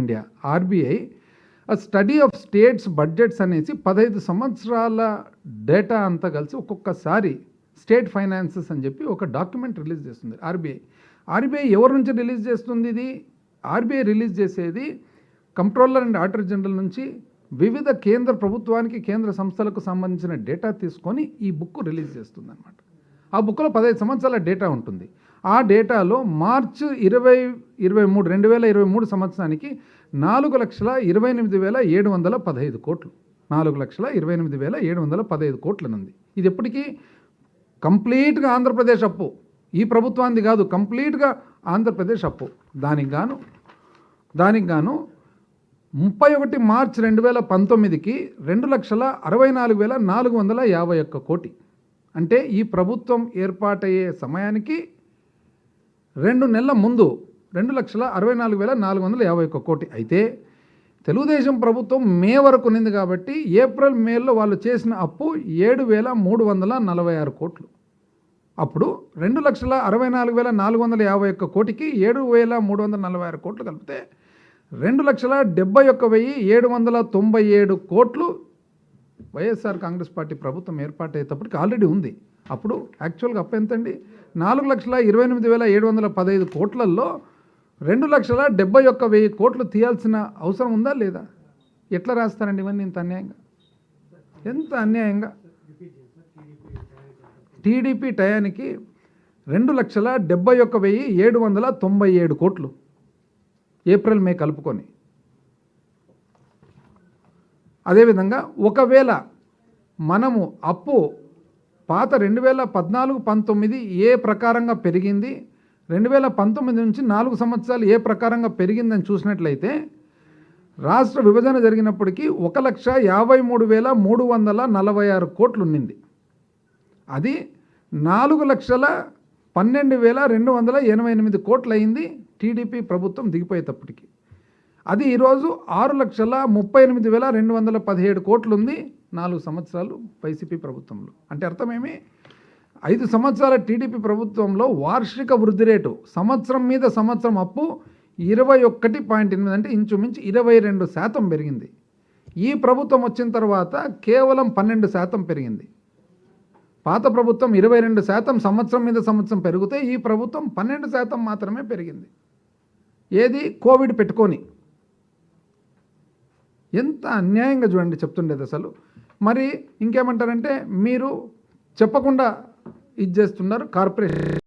India RBI ఆ study of states budgets అనేసి పదహైదు సంవత్సరాల డేటా అంతా కలిసి ఒక్కొక్కసారి స్టేట్ ఫైనాన్సెస్ అని చెప్పి ఒక డాక్యుమెంట్ రిలీజ్ చేస్తుంది ఆర్బీఐ. ఆర్బీఐ ఎవరి నుంచి రిలీజ్ చేస్తుంది ఇది? ఆర్బీఐ రిలీజ్ చేసేది కంట్రోలర్ అండ్ ఆడిటర్ జనరల్ నుంచి వివిధ కేంద్ర ప్రభుత్వానికి కేంద్ర సంస్థలకు సంబంధించిన డేటా తీసుకొని ఈ బుక్ రిలీజ్ చేస్తుంది అనమాట ఆ బుక్లో పదహైదు సంవత్సరాల డేటా ఉంటుంది. ఆ డేటాలో మార్చి ఇరవై ఇరవై మూడు రెండు వేల ఇరవై మూడు సంవత్సరానికి నాలుగు లక్షల ఇరవై ఎనిమిది వేల ఏడు వందల పదహైదు కోట్లు. నాలుగు లక్షల ఇరవై ఎనిమిది వేల ఏడు వందల పదహైదు కోట్లనుంది. ఇది ఎప్పటికీ కంప్లీట్గా ఆంధ్రప్రదేశ్ అప్పు. ఈ ప్రభుత్వానికి కాదు కంప్లీట్గా ఆంధ్రప్రదేశ్ అప్పు. దానికి గాను దానికి గాను ముప్పై ఒకటి మార్చ్ రెండు వేల పంతొమ్మిదికి రెండు లక్షల అరవై నాలుగు వేల నాలుగు వందల యాభై ఒక్క కోటి. అంటే ఈ ప్రభుత్వం ఏర్పాటయ్యే సమయానికి రెండు నెలల ముందు రెండు లక్షల అరవై నాలుగు వేల నాలుగు వందల యాభై ఒక్క కోటి అయితే తెలుగుదేశం ప్రభుత్వం మే వరకు ఉంది కాబట్టి ఏప్రిల్ మేలో వాళ్ళు చేసిన అప్పు ఏడు వేల మూడు వందల నలభై ఆరు కోట్లు. అప్పుడు రెండు లక్షల అరవై నాలుగు వేల నాలుగు వందల యాభై ఒక్క కోటికి ఏడు వేల మూడు వందల నలభై ఆరు కోట్లు కలిపితే రెండు లక్షల డెబ్బై ఒక్క వెయ్యి ఏడు వందల తొంభై ఏడు కోట్లు వైఎస్ఆర్ కాంగ్రెస్ పార్టీ ప్రభుత్వం ఏర్పాటయ్యేటప్పటికి ఆల్రెడీ ఉంది. అప్పుడు యాక్చువల్గా అప్పు ఎంతండి? నాలుగు లక్షల ఇరవై ఎనిమిది వేల ఏడు వందల పదహైదు కోట్లలో రెండు లక్షల డెబ్బై ఒక్క వెయ్యి కోట్లు తీయాల్సిన అవసరం ఉందా లేదా? ఎట్లా రాస్తారండి ఇవన్నీ ఇంత అన్యాయంగా? ఎంత అన్యాయంగా? టీడీపీ టయానికి రెండు లక్షల డెబ్బై ఒక్క వెయ్యి ఏడు వందల తొంభై ఏడు కోట్లు ఏప్రిల్ మే కలుపుకొని. అదేవిధంగా ఒకవేళ మనము అప్పు పాత రెండు వేల పద్నాలుగు పంతొమ్మిది ఏ ప్రకారంగా పెరిగింది రెండు వేల పంతొమ్మిది నుంచి నాలుగు సంవత్సరాలు ఏ ప్రకారంగా పెరిగిందని చూసినట్లయితే రాష్ట్ర విభజన జరిగినప్పటికీ ఒక లక్ష యాభై మూడు వేల మూడు వందల నలభై ఆరు కోట్లు ఉన్నింది. అది నాలుగు లక్షల పన్నెండు వేల రెండు వందల ఎనభై ఎనిమిది కోట్లు అయింది టీడీపీ ప్రభుత్వం దిగిపోయేటప్పటికి. అది ఈరోజు ఆరు లక్షల ముప్పై ఎనిమిది వేల రెండు వందల పదిహేడు కోట్లు ఉంది నాలుగు సంవత్సరాలు వైసీపీ ప్రభుత్వంలో. అంటే అర్థమేమి? ఐదు సంవత్సరాల టీడీపీ ప్రభుత్వంలో వార్షిక వృద్ధి రేటు సంవత్సరం మీద సంవత్సరం అప్పు ఇరవై ఒక్కటి పాయింట్ ఎనిమిది అంటే ఇంచుమించు ఇరవై రెండు శాతం పెరిగింది. ఈ ప్రభుత్వం వచ్చిన తర్వాత కేవలం పన్నెండు శాతం పెరిగింది. పాత ప్రభుత్వం ఇరవై రెండు శాతం సంవత్సరం మీద సంవత్సరం పెరిగితే ఈ ప్రభుత్వం పన్నెండు శాతం మాత్రమే పెరిగింది. ఏది? కోవిడ్ పెట్టుకొని. ఎంత అన్యాయంగా చూడండి చెప్తుండేది అసలు. మరి ఇంకేమంటారంటే మీరు చెప్పకుండా ఇది చేస్తున్నారు కార్పొరేషన్